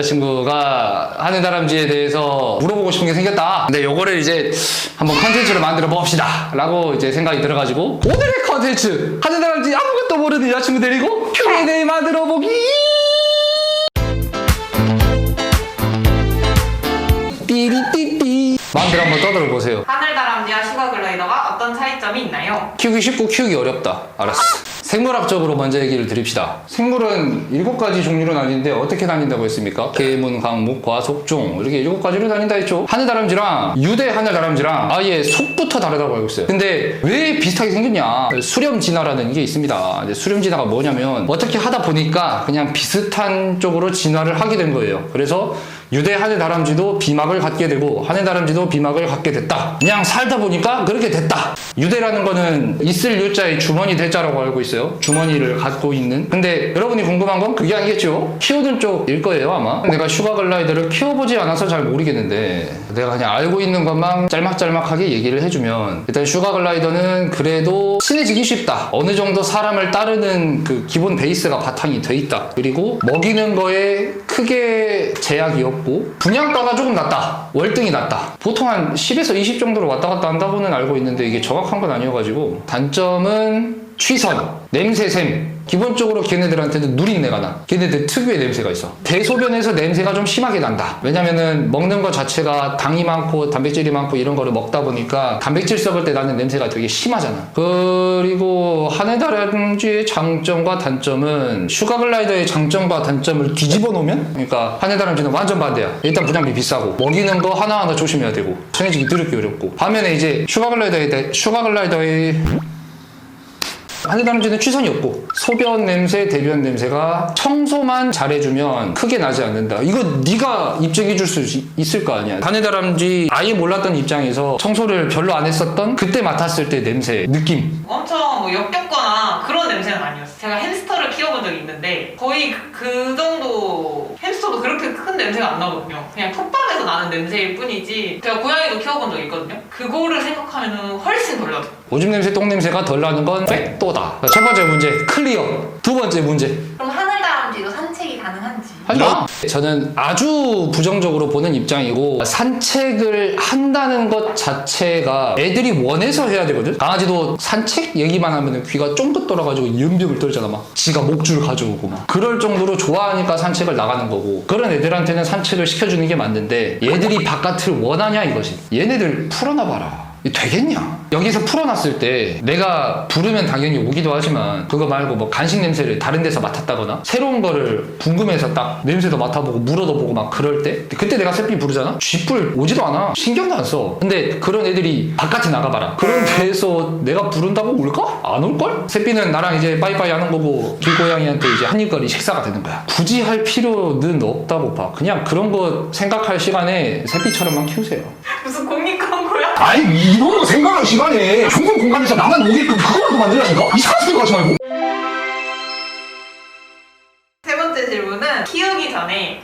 여자친구가 하늘 다람쥐에 대해서 물어보고 싶은 게 생겼다. 근데 요거를 이제 한번 컨텐츠로 만들어 봅시다. 라고 이제 생각이 들어가지고 오늘의 컨텐츠 하늘 다람쥐 아무것도 모르는 여자친구 데리고 Q&A 만들어 보기. 삐리삐삐. 마음대로 한번 떠들어 보세요. 하늘다람쥐와 슈가 글라이더가 어떤 차이점이 있나요? 키우기 쉽고 키우기 어렵다. 알았어. 생물학적으로 먼저 얘기를 드립시다. 생물은 일곱 가지 종류로 나뉘는데 어떻게 나뉜다고 했습니까? 개문, 강, 목, 과, 속종 이렇게 일곱 가지로 나뉜다 했죠. 하늘다람쥐랑 유대 하늘다람쥐랑 아예 속부터 다르다고 알고 있어요. 근데 왜 비슷하게 생겼냐? 수렴진화라는 게 있습니다. 수렴진화가 뭐냐면 어떻게 하다 보니까 그냥 비슷한 쪽으로 진화를 하게 된 거예요. 그래서 유대 하늘다람쥐도 비막을 갖게 되고 하늘다람쥐도 비막을 갖게 됐다. 그냥 살다 보니까 그렇게 됐다. 유대라는 거는 있을 유자의 주머니 대자라고 알고 있어요. 주머니를 갖고 있는. 근데 여러분이 궁금한 건 그게 아니겠죠? 키우는 쪽일 거예요 아마. 내가 슈가 글라이더를 키워보지 않아서 잘 모르겠는데 내가 그냥 알고 있는 것만 짤막짤막하게 얘기를 해주면 일단 슈가 글라이더는 그래도 친해지기 쉽다. 어느 정도 사람을 따르는 그 기본 베이스가 바탕이 돼 있다. 그리고 먹이는 거에 크게 제약이 없고 분양가가 조금 낮다. 월등히 낮다. 보통 한 10에서 20 정도로 왔다 갔다 한다고는 알고 있는데 이게 정확한 건 아니어가지고 단점은 취선, 냄새샘. 기본적으로 걔네들한테는 누린내가 나. 걔네들 특유의 냄새가 있어. 대소변에서 냄새가 좀 심하게 난다. 왜냐면은 먹는 것 자체가 당이 많고 단백질이 많고 이런 거를 먹다 보니까 단백질 썩을 때 나는 냄새가 되게 심하잖아. 그리고 하네다람쥐의 장점과 단점은 슈가글라이더의 장점과 단점을 뒤집어 놓으면 그러니까 하네다람쥐는 완전 반대야. 일단 분양비 비싸고 먹이는 거 하나하나 조심해야 되고 친해지기 드럽게 어렵고 반면에 이제 슈가글라이더에 대해 슈가글라이더의 하늘다람쥐는 취선이 없고 소변 냄새, 대변 냄새가 청소만 잘해주면 크게 나지 않는다. 이거 네가 입증해 줄 수 있을 거 아니야. 하늘다람쥐 아예 몰랐던 입장에서 청소를 별로 안 했었던 그때 맡았을 때 냄새, 느낌. 엄청 뭐 역겹거나 그런 냄새는 아니었어요. 제가 햄스터를 키워본 적이 있는데 거의 그, 그 정도 햄스터도 그렇게 큰 냄새가 안 나거든요. 그냥 톱밥에서 나는 냄새일 뿐이지 제가 고양이도 키워본 적이 있거든요. 그거를 생각하면 훨씬 덜 나죠. 오줌 냄새, 똥 냄새가 덜 나는 건 팩도다. 첫 번째 문제 클리어. 두 번째 문제 그럼 하늘 다람쥐도 산책이 가능한지? 하지마. 저는 아주 부정적으로 보는 입장이고 산책을 한다는 것 자체가 애들이 원해서 해야 되거든. 강아지도 산책 얘기만 하면 귀가 쫑긋 돌아가지고 연병을 떨잖아 막. 지가 목줄 가져오고 막. 그럴 정도로 좋아하니까 산책을 나가는 거고 그런 애들한테는 산책을 시켜주는 게 맞는데 얘들이 바깥을 원하냐 이것이. 얘네들 풀어놔봐라. 되겠냐? 여기서 풀어놨을 때 내가 부르면 당연히 오기도 하지만 그거 말고 뭐 간식 냄새를 다른 데서 맡았다거나 새로운 거를 궁금해서 딱 냄새도 맡아보고 물어도 보고 막 그럴 때 그때 내가 새삐 부르잖아? 쥐뿔 오지도 않아 신경도 안 써 근데 그런 애들이 바깥에 나가봐라 그런 데에서 내가 부른다고 올까? 안 올걸? 새삐는 나랑 이제 빠이빠이 하는 거고 길고양이한테 이제 한입거리 식사가 되는 거야 굳이 할 필요는 없다고 봐 그냥 그런 거 생각할 시간에 새삐처럼만 키우세요 무슨 공익광고야? 아니 거 생각할 시간에 중간 공간에서 나만 오게끔 그거라도 만들라니까? 이상한 소리 하지 말고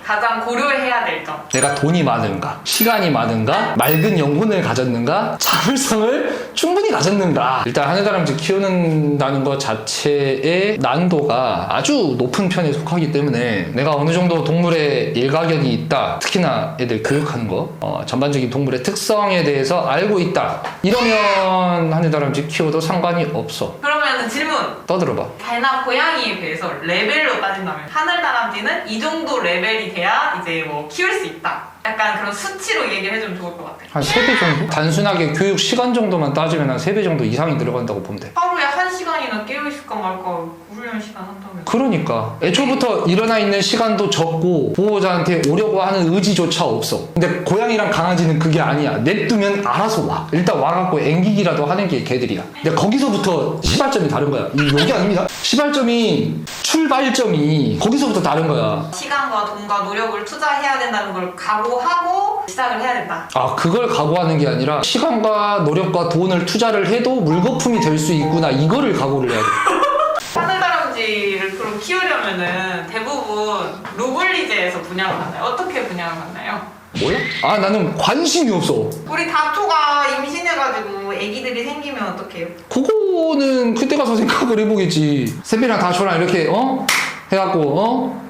가장 고려해야 될 점. 내가 돈이 많은가, 시간이 많은가, 맑은 영혼을 가졌는가, 자율성을 충분히 가졌는가. 일단 하늘다람쥐 키우는다는 것 자체의 난도가 아주 높은 편에 속하기 때문에 내가 어느 정도 동물에 일가견이 있다. 특히나 애들 교육하는 거, 어, 전반적인 동물의 특성에 대해서 알고 있다. 이러면 하늘다람쥐 키워도 상관이 없어. 그러면 질문. 떠들어봐. 개나 고양이에 비해서 레벨로 따진다면 하늘다람쥐는 이 정도 레벨이 돼야 이제 뭐 키울 수 있다. 약간 그런 수치로 얘기를 해주면 좋을 것 같아. 한 3배 정도? 단순하게 교육 시간 정도만 따지면 한 3배 정도 이상이 들어간다고 보면 돼. 하루에 한 시간이나 깨어 있을까 말까 훈련 시간 한다면. 그러니까. 애초부터 일어나 있는 시간도 적고 보호자한테 오려고 하는 의지조차 없어. 근데 고양이랑 강아지는 그게 아니야. 냅두면 알아서 와. 일단 와갖고 앵기기라도 하는 게 걔들이야. 근데 거기서부터 시발점이 다른 거야. 이 여기 아닙니다. 시발점이 출발점이 거기서부터 다른 거야. 시간과 돈과 노력을 투자해야 된다는 걸 각오하고 시작을 해야 된다. 아 그걸 각오하는 게 아니라 시간과 노력과 돈을 투자를 해도 물거품이 될 수 있구나. 이거를 각오를 해야 돼 하늘다람쥐를 그럼 키우려면은 대부분 로블리제에서 분양을 하나요? 어떻게 분양을 하나요? 뭐야? 아 나는 관심이 없어 우리 다토가 임신해가지고 아기들이 생기면 어떡해요? 그거는 그때 가서 생각을 해보겠지. 세비랑 다쇼랑 이렇게 어 해갖고 어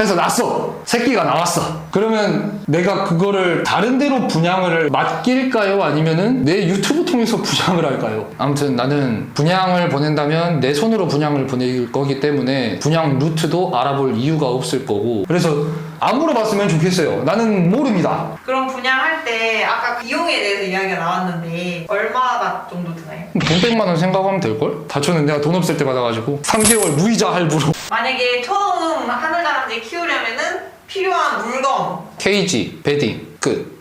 해서 낳았어. 새끼가 나왔어. 그러면 내가 그거를 다른 데로 분양을 맡길까요? 아니면은 내 유튜브 통해서 분양을 할까요? 아무튼 나는 분양을 보낸다면 내 손으로 분양을 보낼 거기 때문에 분양 루트도 알아볼 이유가 없을 거고 그래서 안 물어봤으면 좋겠어요. 나는 모릅니다. 그럼 분양할 때 아까 비용에 대해서 이야기가 나왔는데 얼마나 정도 드나요? 돈 100만 원 생각하면 될걸? 다초는 내가 돈 없을 때 받아가지고 3개월 무이자 할부로 만약에 처음 하늘다람쥐 키우려면은 필요한 물건 케이지, 베딩 끝.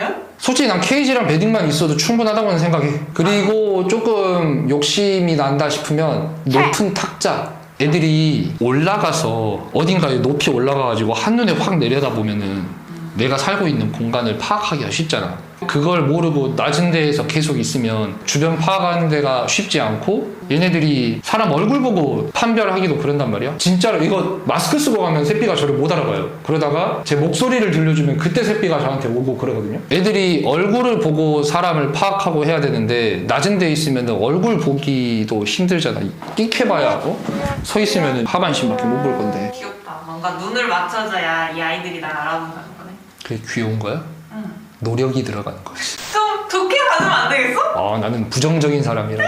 응? 솔직히 난 케이지랑 베딩만 있어도 충분하다고는 생각해. 그리고 조금 욕심이 난다 싶으면 높은 탁자. 애들이 올라가서 어딘가에 높이 올라가가지고 한눈에 확 내려다보면은 내가 살고 있는 공간을 파악하기가 쉽잖아. 그걸 모르고 낮은 데에서 계속 있으면 주변 파악하는 데가 쉽지 않고 얘네들이 사람 얼굴 보고 판별하기도 그런단 말이야. 진짜로 이거 마스크 쓰고 가면 새끼가 저를 못 알아봐요. 그러다가 제 목소리를 들려주면 그때 새끼가 저한테 오고 그러거든요. 애들이 얼굴을 보고 사람을 파악하고 해야 되는데 낮은 데 있으면 얼굴 보기도 힘들잖아. 끽해봐야 어? 서 있으면 하반신밖에 못 볼 건데. 귀엽다. 뭔가 눈을 맞춰줘야 이 아이들이 날 알아본다는 거네. 그게 귀여운 거야? 응. 노력이 들어가는 거지. 좀 좋게 가지면 안 되겠어? 아 나는 부정적인 사람이라.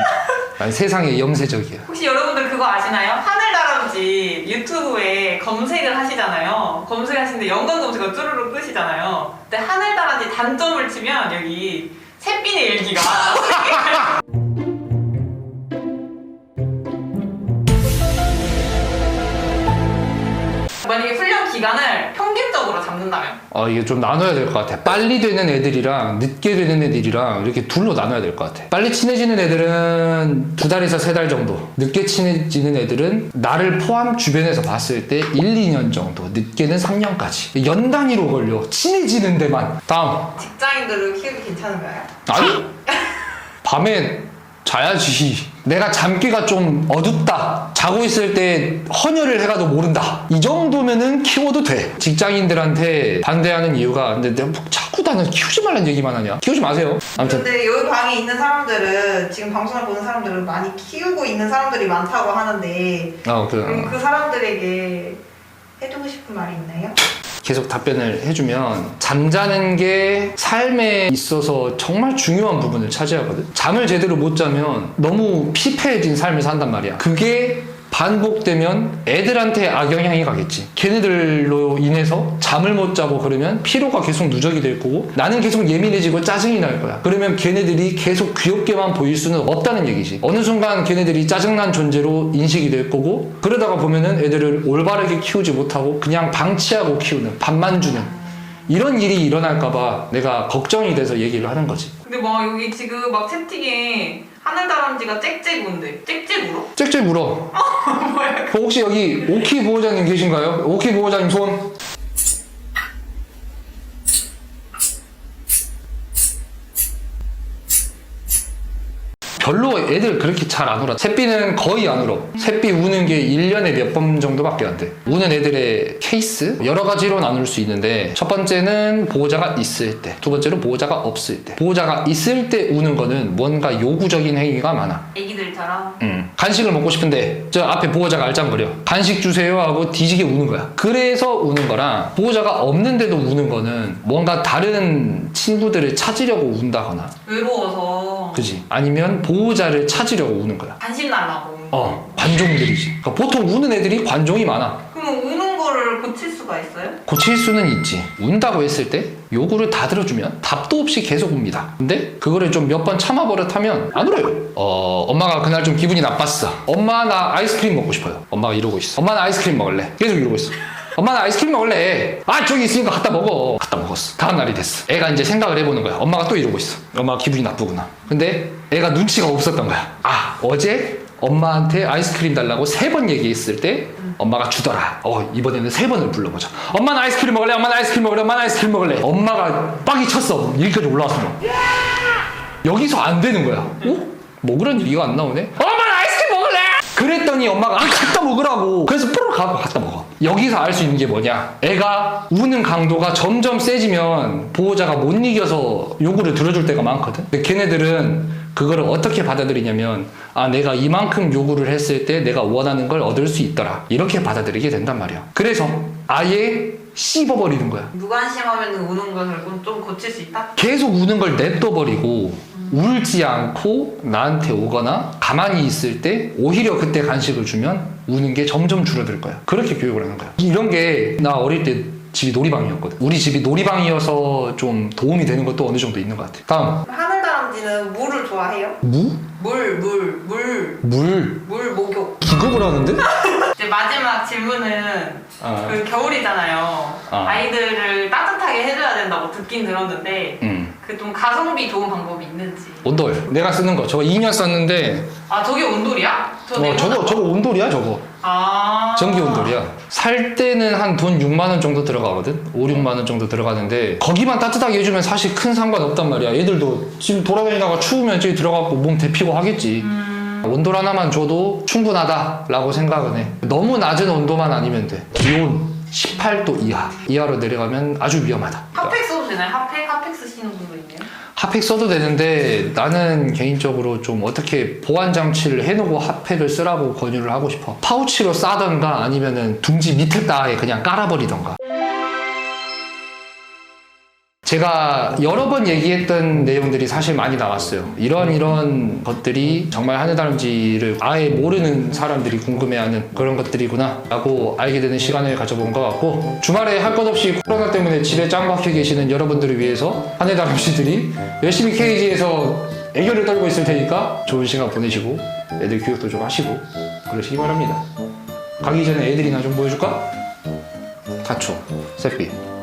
난 세상에 염세적이야. 혹시 여러분들 그거 아시나요? 하늘다람쥐 유튜브에 검색을 하시잖아요. 검색하시는데 연관 검색어 쭈루룩 뜨시잖아요. 근데 하늘다람쥐 단점을 치면 여기 새비의 일기가 만약에 훈련 기간을 평 잡는다면 아 이게 좀 나눠야 될 것 같아. 빨리 되는 애들이랑 늦게 되는 애들이랑 이렇게 둘로 나눠야 될 것 같아. 빨리 친해지는 애들은 두 달에서 세 달 정도. 늦게 친해지는 애들은 나를 포함 주변에서 봤을 때 1, 2년 정도. 늦게는 3년까지. 연 단위로 걸려. 친해지는 데만. 다음. 직장인들을 키우기 괜찮은가요? 아니 밤에 자야지. 내가 잠기가 좀 어둡다. 자고 있을 때 헌혈을 해가도 모른다. 이 정도면은 키워도 돼. 직장인들한테 반대하는 이유가 근데 내가 뭐 자꾸 나는 키우지 말라는 얘기만 하냐? 키우지 마세요. 아무튼 근데 여기 방에 있는 사람들은 지금 방송을 보는 사람들은 많이 키우고 있는 사람들이 많다고 하는데 어, 그, 그럼 그 사람들에게 해주고 싶은 말이 있나요? 계속 답변을 해주면 잠자는 게 삶에 있어서 정말 중요한 부분을 차지하거든. 잠을 제대로 못 자면 너무 피폐해진 삶을 산단 말이야. 그게 반복되면 애들한테 악영향이 가겠지. 걔네들로 인해서 잠을 못 자고 그러면 피로가 계속 누적이 될 거고 나는 계속 예민해지고 짜증이 날 거야. 그러면 걔네들이 계속 귀엽게만 보일 수는 없다는 얘기지. 어느 순간 걔네들이 짜증난 존재로 인식이 될 거고 그러다가 보면은 애들을 올바르게 키우지 못하고 그냥 방치하고 키우는 밥만 주는 이런 일이 일어날까봐 내가 걱정이 돼서 얘기를 하는 거지. 근데 막 여기 지금 막 채팅에 하늘 다람쥐가 짹짹 운대 짹짹 울어? 짹짹 울어. 뭐야? 그 혹시 여기 오키 보호자님 계신가요? 오키 보호자님 손. 별로 애들 그렇게 잘 안 울어. 새삐는 거의 안 울어. 새삐 우는 게 1년에 몇 번 정도밖에 안 돼. 우는 애들의 케이스? 여러 가지로 나눌 수 있는데, 첫 번째는 보호자가 있을 때, 두 번째로 보호자가 없을 때. 보호자가 있을 때 우는 거는 뭔가 요구적인 행위가 많아. 애기들처럼 음. 간식을 먹고 싶은데 저 앞에 보호자가 알짱거려 간식 주세요 하고 뒤지게 우는 거야 그래서 우는 거랑 보호자가 없는데도 우는 거는 뭔가 다른 친구들을 찾으려고 운다거나 외로워서 그지 아니면 보호 자를 찾으려고 우는 거야. 관심 달라고. 어 관종들이지. 그러니까 보통 우는 애들이 관종이 많아. 그럼 우는 거를 고칠 수가 있어요? 고칠 수는 있지. 운다고 했을 때 요구를 다 들어주면 답도 없이 계속 웁니다. 근데 그거를 좀 몇 번 참아버릇하면 안 울어요. 어 엄마가 그날 좀 기분이 나빴어. 엄마 나 아이스크림 먹고 싶어요. 엄마가 이러고 있어. 엄마 나 아이스크림 먹을래. 계속 이러고 있어 엄마 나 아이스크림 먹을래 아 저기 있으니까 갖다 먹어 갖다 먹었어 다음 날이 됐어 애가 이제 생각을 해보는 거야 엄마가 또 이러고 있어 엄마가 기분이 나쁘구나 근데 애가 눈치가 없었던 거야 아 어제 엄마한테 아이스크림 달라고 세 번 얘기했을 때 엄마가 주더라. 어 이번에는 세 번을 불러보자. 엄마는 아이스크림 먹을래? 엄마는 아이스크림 먹을래? 엄마는 아이스크림 먹을래? 엄마가 빡이 쳤어. 여기까지 올라왔어. 여기서 안 되는 거야. 어? 먹으라는 얘기가 안 나오네. 엄마는 아이스크림 먹을래? 그랬더니 엄마가 아 갖다 먹으라고. 그래서 프로 가고 갖다 먹어. 여기서 알 수 있는 게 뭐냐? 애가 우는 강도가 점점 세지면 보호자가 못 이겨서 요구를 들어줄 때가 많거든. 근데 걔네들은 그거를 어떻게 받아들이냐면 아 내가 이만큼 요구를 했을 때 내가 원하는 걸 얻을 수 있더라 이렇게 받아들이게 된단 말이야. 그래서 아예 씹어버리는 거야. 무관심하면 우는 것을 좀 고칠 수 있다? 계속 우는 걸 냅둬버리고 울지 않고 나한테 오거나 가만히 있을 때 오히려 그때 간식을 주면 우는 게 점점 줄어들 거야. 그렇게 교육을 하는 거야. 이런 게 나 어릴 때 집이 놀이방이었거든. 우리 집이 놀이방이어서 좀 도움이 되는 것도 어느 정도 있는 것 같아. 다음 하늘다람쥐는 물을 좋아해요? 무? 물, 물, 물, 물 물 목욕. 기겁을 하는데? 이제 마지막 질문은 아, 그 겨울이잖아요. 아. 아이들을 따뜻 하게 해줘야 된다고 듣긴 들었는데 음. 그 좀 가성비 좋은 방법이 있는지. 온돌. 내가 쓰는 거. 저거 2년 썼는데 아 저게 온돌이야? 저 어, 저거 저거 온돌이야 저거. 아 전기 온돌이야. 살 때는 한 돈 6만 원 정도 들어가거든. 5, 6만 원 정도 들어가는데 거기만 따뜻하게 해주면 사실 큰 상관 없단 말이야. 애들도 지금 돌아다니다가 추우면 저기 들어가고 몸 데피고 하겠지. 온돌 하나만 줘도 충분하다라고 생각은 해. 너무 낮은 온도만 아니면 돼. 기온 18도 이하. 이하로 내려가면 아주 위험하다. 핫팩 써도 되나요? 핫팩? 핫팩 쓰시는 분도 있네요. 핫팩 써도 되는데 나는 개인적으로 좀 어떻게 보안 장치를 해놓고 핫팩을 쓰라고 권유를 하고 싶어. 파우치로 싸던가 아니면은 둥지 밑에다에 그냥 깔아버리던가. 제가 여러 번 얘기했던 내용들이 사실 많이 나왔어요. 이런 이런 것들이 정말 하늘다람쥐를 아예 모르는 사람들이 궁금해하는 그런 것들이구나 라고 알게 되는 시간을 가져본 것 같고 주말에 할 것 없이 코로나 때문에 집에 짱 박혀 계시는 여러분들을 위해서 하늘다람쥐들이 열심히 케이지에서 애교를 떨고 있을 테니까 좋은 시간 보내시고 애들 교육도 좀 하시고 그러시기 바랍니다. 가기 전에 애들이나 좀 보여줄까? 타초, 새빛